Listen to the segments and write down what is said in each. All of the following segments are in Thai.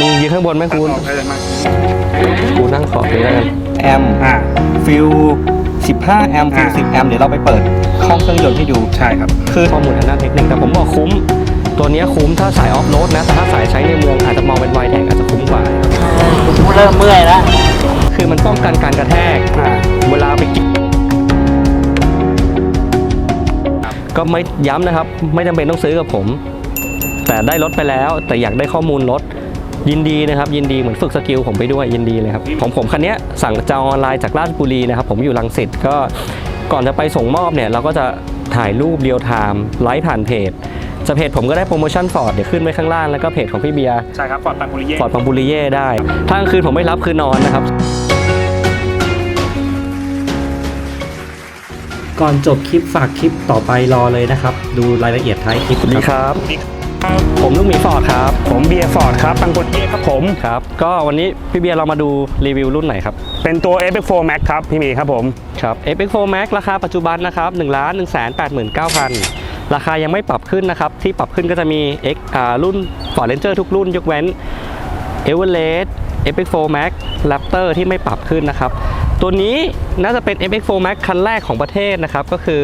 มึงยืนข้างบนไหมคุณออกได้เลยมั้ยกูนั่งขอบเลยแล้วกันแอมอ่า ฟิล15 แอมฟิลอ่า 10 แอมเดี๋ยวเราไปเปิดห้องเครื่องยนต์ให้ดู ใช่ครับ คือข้อมูลทางด้านเทคนิคแต่ผมบอกคุ้ม ตัวเนี้ยคุ้มถ้าสายออฟโรดนะ แต่ถ้าสายใช้ในเมืองอาจจะมองเป็นไวแทงอาจจะคุ้มกว่ากูเริ่มเมื่อยแล้ว คือมันป้องกันการกระแทก อ่า เวลาไปกินก็ไม่ย้ำนะครับ ไม่จำเป็นต้องซื้อกับผม แต่ได้รถไปแล้ว แต่อยากได้ข้อมูลรถ ยินดีนะครับยินดีเหมือนฝึกสกิลผมไปด้วยยินดีเลยครับผมผมคันเนี้ยสั่งจองออนไลน์จากราชบุรีนะครับผมอยู่ลังสิตก็ก่อนจะไปส่งมอบเนี่ยเราก็จะถ่ายรูปเรียลไทม์ไลฟ์ผ่านเพจจะเพจผมก็ได้โปรโมชั่นฟอร์ดเดี๋ยวขึ้นไว้ข้างล่างแล้วก็เพจของพี่เบียร์ใช่ครับฟอร์ดปังบุรีเย่ฟอร์ดปังบุรีเย่ได้ถ้ากลางคืนผมไม่รับคือนอนนะครับ ก่อนจบคลิปฝากคลิปต่อไปรอเลยนะครับ ดูรายละเอียดท้ายคลิปดีครับครับ ผมลูกหมีฟอร์ดครับ ผมเบียร์ฟอร์ดครับปังบุรีเย่ครับผม ครับ ก็วันนี้พี่เบียร์เรามาดูรีวิวรุ่นไหนครับ เป็นตัว FX4 Max ครับ พี่หมีครับผม ครับ FX4 Max ราคาปัจจุบันนะครับ1 1 8 9 0 0 0 ราคายังไม่ปรับขึ้นนะครับ ที่ปรับขึ้นก็จะมี X อ่ารุ่น Ford Ranger ทุกรุ่น ยกเว้น Everest FX4 Max Raptor ที่ไม่ปรับขึ้นนะครับ ตัวนี้น่าจะเป็น FX4 Max คันแรกของประเทศนะครับ ก็คือ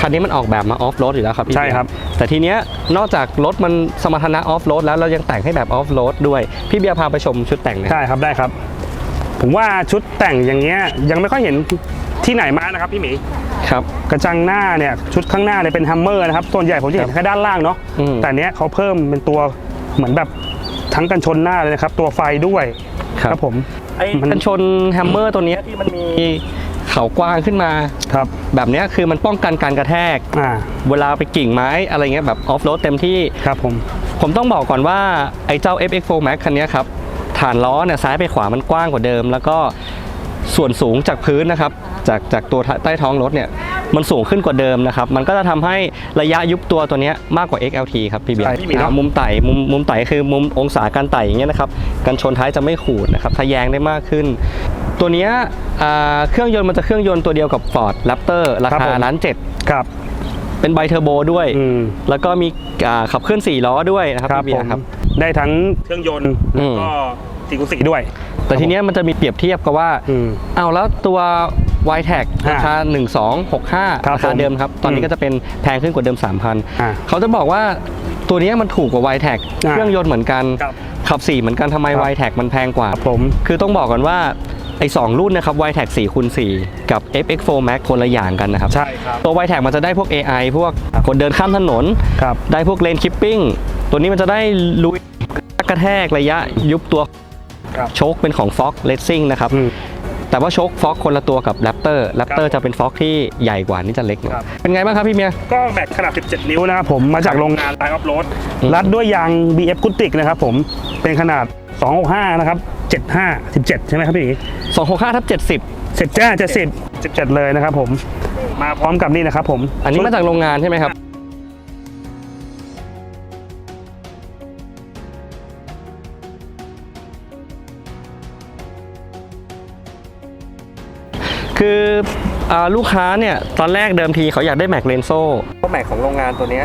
คันนี้มันออกแบบมาออฟโรดอยู่แล้วครับพี่ใช่ครับ แต่ทีเนี้ยนอกจากรถมันสมรรถนะออฟโรดแล้วเรายังแต่งให้แบบออฟโรดด้วย พี่เบียร์พาไปชมชุดแต่งหนะใช่ครับได้ครับ ผมว่าชุดแต่งอย่างเงี้ยยังไม่ค่อยเห็นที่ไหนมานะครับพี่หมี ครับ กระจังหน้าเนี่ยชุดข้างหน้าเนี่ยเป็นฮัมเมอร์นะครับส่วนใหญ่ผมจะเห็นแค่ด้านล่างเนาะอืม แต่เนี้ยเขาเพิ่มเป็นตัวเหมือนแบบทั้งกันชนหน้าเลยนะครับ ตัวไฟด้วยครับผม ไอ้มัน กันชนแฮมเมอร์ตัวเนี้ยที่มันมี เขากว้างขึ้นมาครับ แบบเนี้ยคือมันป้องกันการกระแทกอ่าเวลาไปกิ่งไม้อะไรเงี้ยแบบออฟโรดเต็มที่ ครับผม ผมต้องบอกก่อนว่าไอ้เจ้า FX4 Max คันเนี้ยครับฐานล้อเนี่ยซ้ายไปขวามันกว้างกว่าเดิม แล้วก็ส่วนสูงจากพื้นนะครับ จากจากตัวใต้ท้องรถเนี่ย มันสูงขึ้นกว่าเดิมนะครับ มันก็จะทำให้ระยะยุบตัวตัวเนี้ยมากกว่า XLT ครับพี่เบียร์ใช่พี่เบียร์อ่ามุมไต่มุมมุมไต่คือมุมองศาการไต่อย่างเงี้ยนะครับกันชนท้ายจะไม่ขูดนะครับทะแยงได้มากขึ้น ตัวเนี้ยอ่าเครื่องยนต์มันจะเครื่องยนต์ตัวเดียวกับ Ford Raptor ราคาล้านเจ็ดครับเป็นไบเทอร์โบด้วยอืมแล้วก็มีอ่าขับเคลื่อน4ล้อด้วยนะครับครับพี่เบีผยมร์ครับ ได้ทั้งเครื่องยนต์อืแล้วมก็สีกุสีด้วย แต่ทีเนี้ยมันจะมีเปรียบเทียบกับว่าอืมเอาแล้วตัว y t a g อ่าราคา 1265 ครับราคาเดิมครับ ตอนนี้อืมก็จะเป็นแพงขึ้นกว่าเดิมอ่า3,000 เขาจะบอกว่าตัวเนี้ยมันถูกกว่า y t a g อ่าเครื่องยนต์เหมือนกันครับขับ 4 เหมือนกันทำไมครับ y t a g มันแพงกว่าครับผมคือต้องบอกก่อนว่าไอ้สองรุ่นนะครับ y t a g 4คูณ4กับ FX4 Max คนละอย่างกันนะครับ ใช่ครับ ตัว y t a g มันจะได้พวก AI พวกคนเดินข้ามถนนครับได้พวกเลนคิปปิ้ง ตัวนี้มันจะได้ลุยกระแทกระยะยุบตัวครับโชคเป็นของ Fox Racing นะครับอืม แต่ว่าโชค Fox คนละตัวกับ Raptor Raptor จะเป็น Fox ที่ใหญ่กว่านี่จะเล็กหน่อยครับ เป็นไงบ้างครับพี่เมีย ก็แบตขนาด 17 นิ้วนะครับผมมาจากโรงงานไลน์ออฟโรดอืม รัดด้วยยาง BF กุติกนะครับผมเป็นขนาด 265 นะครับ 75 17 ใช่ไหมครับพี่265ทับ70 10จ้า70 17เลยนะครับผมมาพร้อมกับนี่นะครับผมอันนี้มาจากโรงงานใช่ไหมครับ คืออาลูกค้าเนี่ยตอนแรกเดิมทีเขาอยากได้แม็กเลนโซ่เพราะแม็กของโรงงานตัวเนี้ย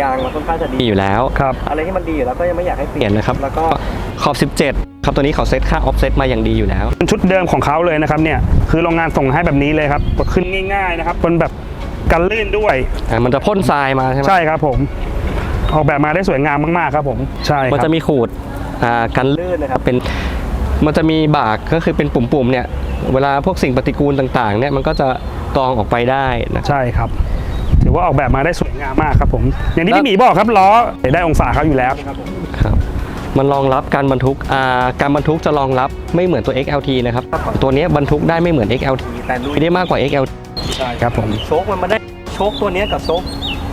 ยางมันค่อนข้างจะดีอยู่แล้วครับอะไรที่มันดีอยู่แล้วก็ยังไม่อยากให้เปลี่ยนนะครับ แล้วก็ขอบ 17 ครับตัวนี้เขาเซตค่าออฟเซตมาอย่างดีอยู่แล้วเป็นชุดเดิมของเขาเลยนะครับเนี่ยคือโรงงานส่งให้แบบนี้เลยครับขึ้นง่าย ๆนะครับเป็นแบบกันลื่นด้วยอ่ามันจะพ่นทรายมาใช่ไหมใช่ครับผมออกแบบมาได้สวยงามมากๆครับผมใช่ครับมันจะมีขูดอ่ากันลื่นนะครับเป็นมันจะมีบากก็คือเป็นปุ่มๆเนี่ย เวลาพวกสิ่งปฏิกูลต่างๆเนี่ยมันก็จะกรองออกไปได้นะใช่ครับ ถือว่าออกแบบมาได้สวยงามมากครับผม อย่างที่แล้วพี่หมีบอกครับล้อได้องศาเขาอยู่แล้วครับมันรองรับการบรรทุกอ่าการบรรทุกจะรองรับไม่เหมือนตัว XLT นะครับ ตัวเนี้ยบรรทุกได้ไม่เหมือน XLT แต่ลุยได้มากกว่า XLT ใช่ครับผมโชคมันมาได้โชคตัวเนี้ยกับโชค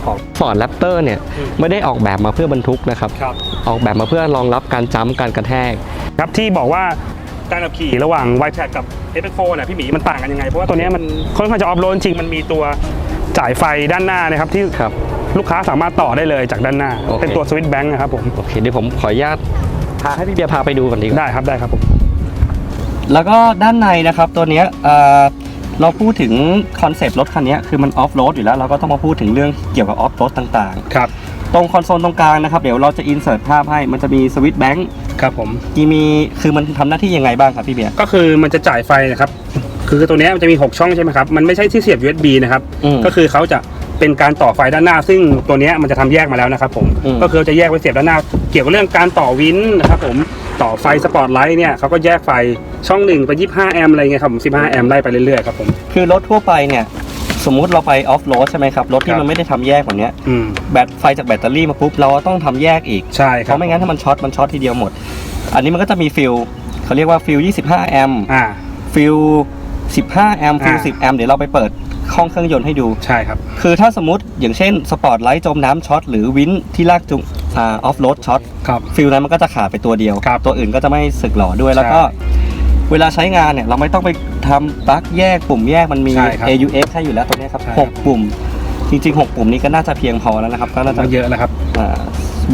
ของ Ford Raptor เนี่ยไม่ได้ออกแบบมาเพื่อบรรทุกนะครับ ครับ ออกแบบมาเพื่อรองรับการจ้ำการกระแทก ครับที่บอกว่าการขับขี่ระหว่าง y t a g กับ f 4เนี่ยพี่หมีมันต่างกันยังไง เพราะว่าตัวเนี้ยมันค่อนข้างจะออฟโรดจริงมันมีตัวจ่ายไฟด้านหน้านะครับที่ครับลูกค้าสามารถต่อได้เลยจากด้านหน้าโอเคเป็นตัวสวิตช์แบงค์นะครับผมโอเคเดี๋ยวผมขออนุญาตพาให้พี่เบียร์พาไปดูก่อนดีกว่าได้ครับได้ครับผมแล้วก็ด้านในนะครับตัวเนี้ยเอ่อเราพูดถึงคอนเซปต์รถคันเนี้ยคือมันออฟโรดอยู่แล้วเราก็ต้องมาพูดถึงเรื่องเกี่ยวกับออฟโรดต่างครับๆ ตรงคอนโซลตรงกลางนะครับ เดี๋ยวเราจะอินเสิร์ตภาพให้มันจะมีสวิตช์แบงค์ครับผมที่มีคือมันทำหน้าที่ยังไงบ้างครับพี่เบียร์ ก็คือมันจะจ่ายไฟนะครับ คือตัวเนี้ยมันจะมี 6 ช่องใช่ไหมครับ มันไม่ใช่ที่เสียบ USB นะครับ อืมก็คือเขาจะเป็นการต่อไฟด้านหน้า ซึ่งตัวเนี้ยมันจะทำแยกมาแล้วนะครับผม อืม ก็คือจะแยกไว้เสียบด้านหน้า เกี่ยวกับเรื่องการต่อวินนะครับผม ต่อไฟสปอตไลท์เนี่ยเขาก็แยกไฟช่องหนึ่งไป 25 แอมป์อะไรเงี้ยครับผม 15 แอมป์ไล่ไปเรื่อยๆครับผม คือรถทั่วไปเนี่ย สมมุติเราไปออฟโรดใช่ไหมครับ รถที่ครับมันไม่ได้ทำแยกแบบเนี้ยอืมแบตไฟจากแบตเตอรี่มาปุ๊บ เราต้องทำแยกอีก ใช่คเพรับราะไม่งั้นถ้ามันช็อตมันช็อตทีเดียวหมด อันนี้มันก็จะมีฟิลเขาเรียกว่าฟิล25 แอมป์อ่า ฟิล15 แอมป์ฟิลอ่า 10 แอมป์เดี๋ยวเราไปเปิดห้องเครื่องยนต์ให้ดู ใช่ครับ คือถ้าสมมติอย่างเช่นสปอร์ตไลท์จมน้ำช็อตหรือวินที่ลากจุง อ่าออฟโรดช็อตครับ ฟิลนั้นมันก็จะขาดไปตัวเดียว ครับตัวอื่นก็จะไม่สึกหล่อด้วยแล้วก็ ใช่เวลาใช้งานเนี่ยเราไม่ต้องไปทำปลั๊กแยกปุ่มแยกมันมี ใช่ครับ AUX ให้อยู่แล้วตัวเนี้ยครับใช่หกปุ่ม จริงๆ6ปุ่มนี้ก็น่าจะเพียงพอแล้วนะครับก็น่าจะก็เยอะแล้วครับ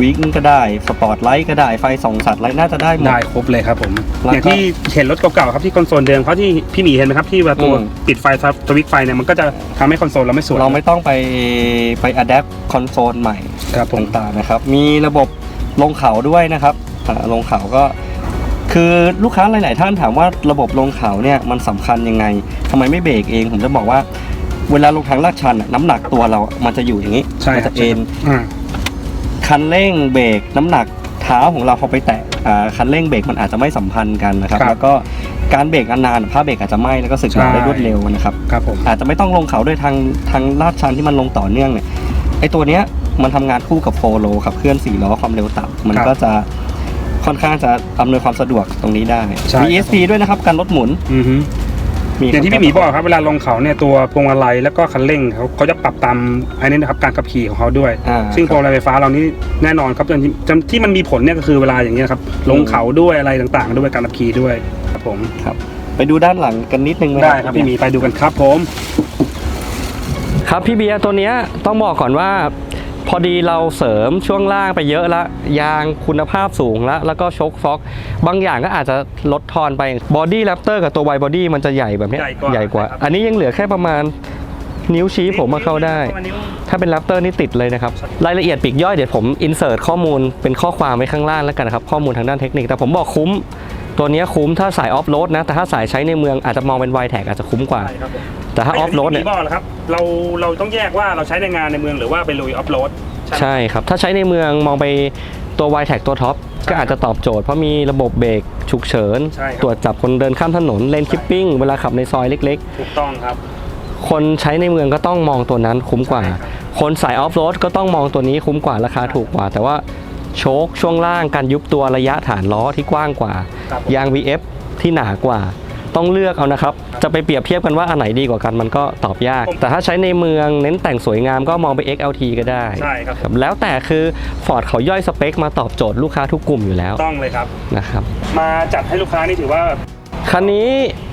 วิกก็ได้ สปอร์ตไลท์ก็ได้ ไฟส่องสัตว์อะไรน่าจะได้หมด ได้ครบเลยครับผม แล้วก็อย่างที่เห็นรถเก่าๆครับที่คอนโซลเดิมเขาที่พี่หมีเห็นไหมครับที่ว่าตัวอืม ปิดไฟสวิตช์ไฟเนี่ยมันก็จะทำให้คอนโซลเราไม่สวยเราไม่ต้องไปไปอัดแอปคอนโซลใหม่ครับผมต่างๆนะครับ มีระบบลงเขาด้วยนะครับอ่าลงเขาก็ คือลูกค้าหลาย ๆ ท่านถามว่าระบบลงเขาเนี่ยมันสำคัญยังไงทำไมไม่เบรกเอง ผมจะบอกว่า เวลาลงทางลาดชันน่ะน้ำหนักตัวเรา มันจะอยู่อย่างนี้ใช่มัครับจะเอ็น อ่า คันเร่งเบรกน้ำหนักเท้าของเราพอไปแตะอ่าคันเร่งเบรกมันอาจจะไม่สัมพันธ์กันนะครับ แล้วก็การเบรกนานๆผ้าเบรกอาจจะไหม้แล้วก็สึกหรอได้รวดเร็วนะครับครับผมอาจจะไม่ต้องลงเขาด้วยทางทางลาดชันที่มันลงต่อเนื่องเนี่ยไอตัวเนี้ยมันทำงานคู่กับโฟโลขับเคลื่อนสี่ล้อความเร็วต่ำมันครับก็จะค่อนข้างจะอำนวยความสะดวกตรงนี้ได้ใช่มี ESP ด้วยนะครับการลดหมุน อือฮึมีอย่างที่พี่หมีบอกครับเวลาลงเขาเนี่ยตัวพวงมาลัยแล้วก็คันเร่งเขาเขาจะปรับตามไอ้นี่นะครับการขับขี่ของเขาด้วย อ่า ซึ่งพวงมาลัยไฟฟ้าเรานี่แน่นอนครับจนจนที่มันมีผลเนี่ยก็คือเวลาอย่างเงี้ยครับลงเขาด้วยอะไรต่างๆ ด้วยการขับขี่ด้วยครับผมครับ ไปดูด้านหลังกันนิดนึงหมได้ครับพี่หมีไปดูกันครับผม ครับพี่เบียร์ตัวเนี้ยต้องบอกก่อนว่า พอดีเราเสริมช่วงล่างไปเยอะละยางคุณภาพสูงละแล้วก็โชคฟ็อก บางอย่างก็อาจจะลดทอนไปบอดี้แรปเตอร์กับตัวไวบอดี้มันจะใหญ่แบบเนี้ยใหญ่กว่าอันนี้ยังเหลือแค่ประมาณนิ้วชี้ผมมาเข้าได้ถ้าเป็นแรปเตอร์นี่ติดเลยนะครับ รายละเอียดปลีกย่อยเดี๋ยวผมอินเสิร์ตข้อมูลเป็นข้อความไว้ข้างล่างแล้วกันนะครับ ข้อมูลทางด้านเทคนิคแต่ผมบอกคุ้ม ตัวเนี้ยคุ้มถ้าสายออฟโรดนะ แต่ถ้าสายใช้ในเมืองอาจจะมองเป็นไวแท็กอาจจะคุ้มกว่าใช่ครับผมแต่ถ้าออฟโรดเนี่เนี่ยยบอกแล้วครับเราเราต้องแยกว่าเราใช้ในงานในเมืองหรือว่าไปลุยออฟโรดใช่ครับ ถ้าใช้ในเมืองมองไปตัว y t แท็ตัวท็อปก็อาจจะตอบโจทย์เพราะมีระบบเบรกฉุกเฉินใช่ครับตรวจจับคนเดินข้ามถนนเลนคิปปิ้งเวลาขับในซอยเล็กถูกต้องครับๆคนใช้ในเมืองก็ต้องมองตัวนั้นคุ้มกว่าใช่ครับคนสายออฟโรดก็ต้องมองตัวนี้คุ้มกว่าราคาถูกกว่า แต่ว่าโชคช่วงล่างการยุบตัวระยะฐานล้อที่กว้างกว่าครับผม ยาง VF ที่หนากว่าต้องเลือกเอานะครับ จะไปเปรียบเทียบกันว่าอันไหนดีกว่ากันมันก็ตอบยาก แต่ถ้าใช้ในเมืองเน้นแต่งสวยงามก็มองไป XLT ก็ได้ใช่ครับครับแล้วแต่คือ Ford เขาย่อยสเปคมาตอบโจทย์ลูกค้าทุกกลุ่มอยู่แล้ว ต้องเลยครับนะครับ มาจัดให้ลูกค้านี่ถือว่า คันนี้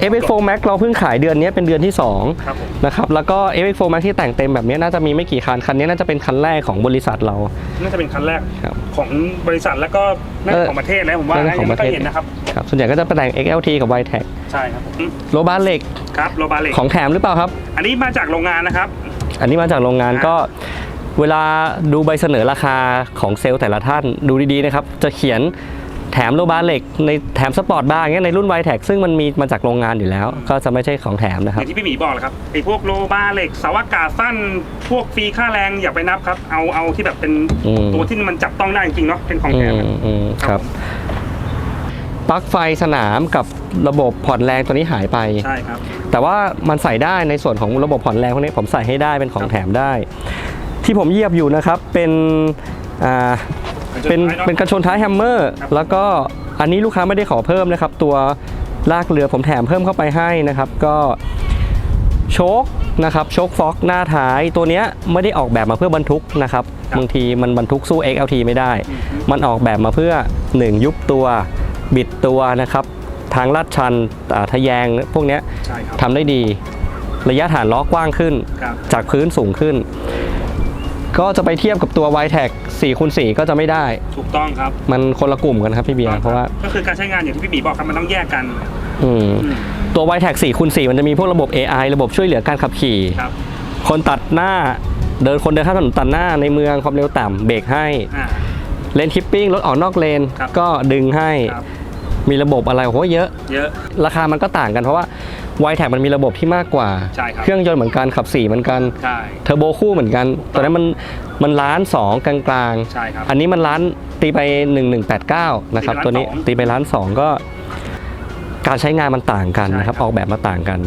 FX4 Max เราเพิ่งขายเดือนนี้เป็นเดือนที่2ครับผมนะครับแล้วก็ FX4 Max ที่แต่งเต็มแบบนี้น่าจะมีไม่กี่คัน คันนี้น่าจะเป็นคันแรกของบริษัทเรา น่าจะเป็นคันแรกครับของบริษัทแล้วก็น่าจะของประเทศนะผมว่าน่าจะนะขอยังงปไม่ระค่เทอยศเห็นนะครับครับส่วนใหญ่ก็จะแต่ง XLT กับ y t e c ใช่ครับอืมโลบาเหล็กครับโรบาเล็กของแถมหรือเปล่าครับ อันนี้มาจากโรงงานนะครับ อันนี้มาจากโรงงานก็เวลาดูใบเสนอราคาของเซลล์แต่ละท่านดูดีๆนะครับจะเขียน แถมโลบาเหล็กในแถมสปอร์ตบาร์อย่างเงี้ยในรุ่น y t e c ซึ่งมันมีมาจากโรงงานอยู่แล้ว ก็จะไม่ใช่ของแถมนะอครับ ย่างที่พี่หมีบอกแหละครับไอ้พวกโรบาเล็กเสาอากาศสั้น พวกฟรีค่าแรงอย่าไปนับครับ เอาเอาที่แบบเป็นอืม ตัวที่มันจับต้องได้จริงๆเนาะเป็นของอืแถมมอืมครับ ปลั๊กไฟสนามกับระบบผ่อนแรงตัวนี้หายไป ใช่ครับ แต่ว่ามันใส่ได้ในส่วนของระบบผ่อนแรงพวกนี้ผมใส่ให้ได้เป็นของแถมได้ ที่ผมเหยียบอยู่นะครับเป็นอ่า เป็นเป็นกระชนท้ายแฮมเมอร์ครับแล้วก็อันนี้ลูกค้าไม่ได้ขอเพิ่มนะครับ ตัวลากเรือผมแถมเพิ่มเข้าไปให้นะครับ ก็โชคนะครับโชคฟ็อกหน้าท้ายตัวเนี้ยไม่ได้ออกแบบมาเพื่อบรรทุกนะครับบางทีมันบรรทุกสู้ XLT ไม่ได้ มันออกแบบมาเพื่อ 1 ยุบตัวบิดตัวนะครับทางลาดชันอ่าทะแยงพวกเนี้ยใช่ครับทำได้ดี ระยะฐานล้อกว้างขึ้นครับจากพื้นสูงขึ้น ก็จะไปเทียบกับตัว y t e c 4คูณ4ก็จะไม่ได้ ถูกต้องครับมันคนละกลุ่มกันครับพี่เบียร์เพราะว่าก็คือการใช้งานอย่างที่พี่หมีบอกครับมันต้องแยกกันอืมอืมตัว y t e c 4คูณ4มันจะมีพวกระบบ AI ระบบช่วยเหลือการขับขี่ ครับคนตัดหน้าเดินคนเดินข้ามถนนตัดหน้าในเมืองความเร็วต่ำเบรกให้ อ่า เลนคิปปิ้งรถออกนอกเลนครับก็ดึงให้ครับ มีระบบอะไรโอ้โหเยอะ เยอะ ราคามันก็ต่างกันเพราะว่า ไวแท็มันมีระบบที่มากกว่า ใช่ครับเครื่องยนต์เหมือนกันขับสี่เหมือนกันใช่เทอร์โบคู่เหมือนกัน ตอนนั้นมันมันล้านสองกลางๆใช่ครับอันนี้มันล้านตีไป 1189นะครับตีไปล้านตัวนี้สอง ตีไปล้านสองก็ การใช้งานมันต่างกันนะครับใช่ครับออกแบบมาต่างกัน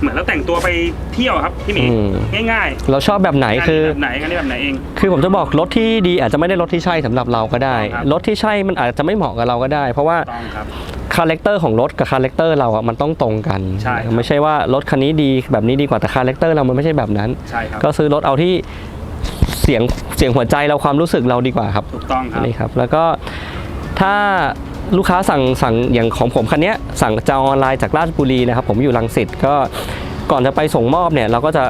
เหมือนเราแต่งตัวไปเที่ยวครับพี่หมีอืม ง่ายเราชอบแบบไหนๆคือแบบไหนกันนี่แบบไหนเอง คือผมจะบอกรถที่ดีอาจจะไม่ได้รถที่ใช่สำหรับเราก็ได้ ครับ รถที่ใช่มันอาจจะไม่เหมาะกับเราก็ได้ เพราะว่าต้องครับ คาแรคเตอร์ของรถกับคาแรคเตอร์เราอะมันต้องตรงกัน ใช่ครับ ไม่ใช่ว่ารถคันนี้ดีแบบนี้ดีกว่าแต่คาแรคเตอร์เรามันไม่ใช่แบบนั้น ใช่ครับก็ซื้อรถเอาที่เสียงเสียงหัวใจเราความรู้สึกเราดีกว่าครับถูกต้องครับ นี่ครับ แล้วก็ถ้า ลูกค้าสั่งสั่งอย่างของผมคันเนี้ยสั่งจองออนไลน์จากราชบุรีนะครับผมอยู่ลังสิตก็ก่อนจะไปส่งมอบเนี่ยเราก็จะ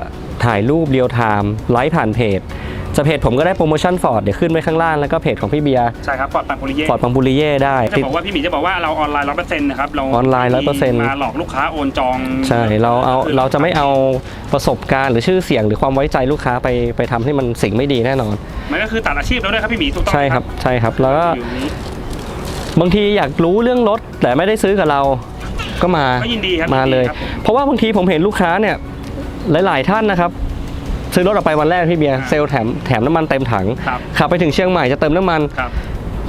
ถ่ายรูปเรียลไทม์ไลฟ์ผ่านเพจจะเพจผมก็ได้โปรโมชั่นฟอร์ดเดี๋ยวขึ้นไว้ข้างล่างแล้วก็เพจของพี่เบียร์ใช่ครับฟอร์ดปังโพลีเย่ฟอร์ดปังบุรีเย่ได้จะบอกว่าพี่หมีจะบอกว่าเราออนไลน์ร้อยเปอร์เซ็นต์นะครับเราออนไลน์100%มาหลอกลูกค้าโอนจอง ใช่เราเอาเราจะไม่เอาประสบการณ์หรือชื่อเสียงหรือความไว้ใจลูกค้าไปไปทำให้มันสิ่งไม่ดีแน่นอน มันก็คือตัดอาชีพแล้วด้วยครับพี่หมีถูกต้องใช่ครับใช่ครับแล้วก็อยู่นี้ บางทีอยากรู้เรื่องรถแต่ไม่ได้ซื้อกับเราก็มาก็ยินดีครับมาเลยนดีครับ เพราะว่าบางทีผมเห็นลูกค้าเนี่ยหลาย ๆ ท่านนะครับ ซื้อรถออกไปวันแรกพี่เบียร์อ่าเซลล์แถมแถมน้ำมันเต็มถังครับ ขับไปถึงเชียงใหม่จะเติมน้ำมัน ครับ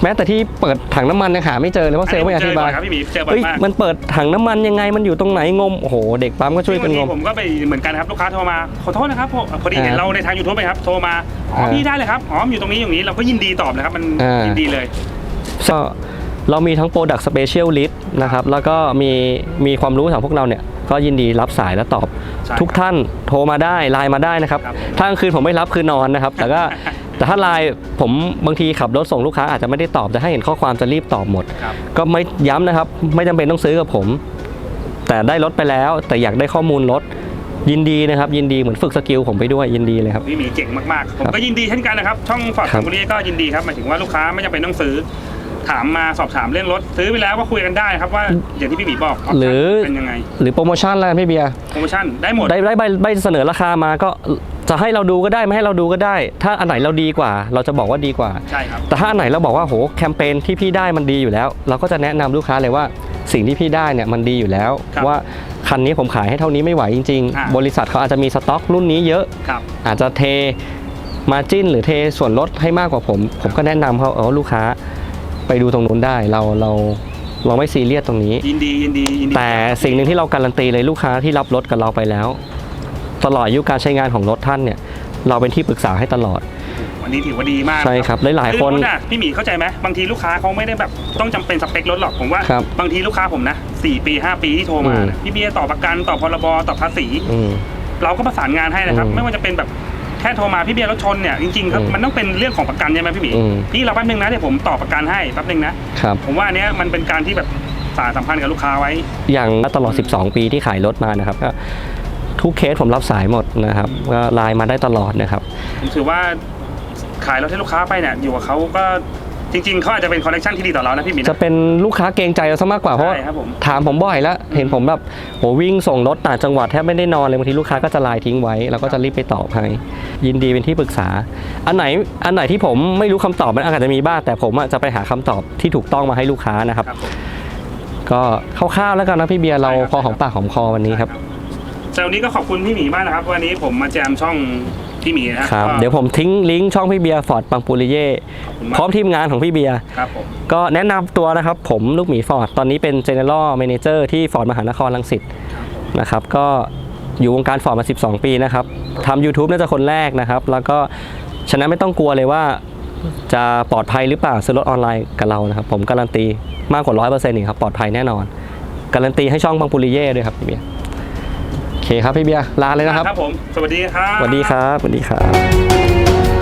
แม้แต่ที่เปิดถังน้ำมันยังหาไม่เจอเลยว่าเซลล์ไม่อธิบายเจบ่ครับพี่หมีเจอบ่อยเฮ้ยมากมันเปิดถังน้ำมันยังไงมันอยู่ตรงไหนงมโอ้โหเด็กปั๊มก็ช่วยกันงบางมทีผมก็ไปเหมือนกันครับลูกค้าโทรมาขอโทษนะครับพอพอดีอ่าเห็นเราในทางยูทูบไปครับโทรมาอ๋ออ่าพี่ได้เลยครับอ๋ออยู่ตรงนี้อย่างนี้เราก็ยินดีตอบนะครับมันอ่ายิ ยินดีเลย ก็ เรามีทั้ง Product Specialist นะครับ แล้วก็มีมีความรู้ของพวกเราเนี่ย ก็ยินดีรับสายและตอบ ใช่ทุกท่านโทรมาได้ไลน์มาได้นะครับ ครับ ถ้ากลางคืนผมไม่รับคือนอนนะครับ แต่ก็ แต่ถ้าไลน์ผมบางทีขับรถส่งลูกค้าอาจจะไม่ได้ตอบ แต่ถ้าเห็นข้อความจะรีบตอบหมด ครับ ก็ไม่ย้ำนะครับ ไม่จำเป็นต้องซื้อกับผม แต่ได้รถไปแล้ว แต่อยากได้ข้อมูลรถยินดีนะครับ ยินดีเหมือนฝึกสกิลผมไปด้วยยินดีเลยครับ พี่หมีเก่งมากๆ ผมครับก็ยินดีเช่นกันนะครับ ช่องฟอร์ดครับบุรีก็ยินดีครับหมายถึงว่าลูกค้าไม่จำเป็นต้องซื้อ ถามมาสอบถามเรื่องรถ ซื้อไปแล้วก็คุยกันได้ครับว่าอย่างที่พี่หมีบอก option หรือเป็นยังไง หรือโปรโมชั่นแล้วกันพี่เบียร์โปรโมชั่นได้หมดได้ได้ใบใบเสนอราคามาก็จะให้เราดูก็ได้ไม่ให้เราดูก็ได้ ถ้าอันไหนเราดีกว่า เราจะบอกว่าดีกว่าใช่ครับแต่ถ้าอันไหนเราบอกว่าโหแคมเปญที่พี่ได้มันดีอยู่แล้ว เราก็จะแนะนำลูกค้าเลยว่าสิ่งที่พี่ได้เนี่ยมันดีอยู่แล้วครับว่าคันนี้ผมขายให้เท่านี้ไม่ไหวจริงอ่าๆบริษัทเขาอาจจะมีสต็อกรุ่นนี้เยอะครับอาจจะเทมาจิ้นหรือเทส่วนลดให้มากกว่าผม ผมก็แนะนำเขาเออลูกค้า ไปดูตรงนู้นได้เราเราเราไม่ซีเรียสตรงนี้ ยินดียินดียินดีแต่สิ่งหนึ่งที่เราการันตีเลยลูกค้าที่รับรถกับเราไปแล้ว ตลอดอายุการใช้งานของรถท่านเนี่ย เราเป็นที่ปรึกษาให้ตลอด วันนี้ถือว่าดีมากใช่ครับหลายๆคนอรถอะพี่หมีเข้าใจไหมบางทีลูกค้าเขาไม่ได้แบบต้องจำเป็นสเปครถหรอกผมว่า ครับบางทีลูกค้าผมนะสี่ปีห้าปีที่โทรมาอืมนะพี่เบียร์ต่อประกันต่อพรบต่อภาษี อืม เราก็ประสานงานให้นะครับ อืม ไม่ว่าจะเป็นแบบแค่โทรมาพี่เบียร์รถชนเนี่ยจริงๆครับอืมมันต้องเป็นเรื่องของประกันใช่ไหมพี่หมีอืม พี่เราแป๊บนึงนะเดี๋ยวผมต่อประกันให้แป๊บนึงนะครับ ผมว่าอันเนี้ยมันเป็นการที่แบบสานสัมพันธ์กับลูกค้าไว้ อย่างตลอด 12 ปีที่ขายรถมานะครับก็ทุกเคสผมรับสายหมดนะครับก็ไลน์มาได้ตลอดนะครับ ผมถือว่าขายรถให้ลูกค้าไปเนี่ยอยู่กับเขาก็ จริงๆเขาอาจจะเป็นคอนเนคชั่นที่ดีต่อเรานะพี่หมีจะนะเป็นลูกค้าเกรงใจเราซะมากกว่าเพราะว่าใช่ครับผม ถามผมบ่อยแล้ว เห็นผมแบบโหวิ่งส่งรถต่างจังหวัดแทบไม่ได้นอนเลยบางทีลูกค้าก็จะไลน์ทิ้งไว้เราก็จะรีบไปตอบให้ยินดีเป็นที่ปรึกษา อันไหนอันไหนที่ผมไม่รู้คำตอบมันอาจจะมีบ้างแต่ผมอะจะไปหาคำตอบที่ถูกต้องมาให้ลูกค้านะครับ ครับผม ก็คร่าวๆแล้วกันนะพี่เบียร์เราใช่ครับ พอของปากของคอวันนี้ครับ แต่วันนี้ก็ขอบคุณพี่หมีมากนะครับ วันนี้ผมมาแจมช่อง พี่หมีนะครับก็เดี๋ยวผมทิ้งลิงก์ช่องพี่เบียร์ฟอร์ดปังปูริเย่ขอบคุณมากพร้อมทีมงานของพี่เบียร์ครับผมก็แนะนำตัวนะครับผมลูกหมีฟอร์ดตอนนี้เป็น General Manager ที่ฟอร์ดมหานครลังสิตนะครับก็อยู่วงการฟอร์ดมา 12 ปีนะครับทำ YouTube น่าจะคนแรกนะครับ แล้วก็ฉะนั้นไม่ต้องกลัวเลยว่าจะปลอดภัยหรือเปล่าซื้อรถออนไลน์กับเรานะครับ ผมการันตีมากกว่า 100%อีกครับปลอดภัยแน่นอน การันตีให้ช่องบางปุริเย่ด้วยครับพี่เบียร์โอ เคครับพี่เบียร์ลาเลยนะครับ ครับผม สวัสดีครับ สวัสดีครับ สวัสดีครับ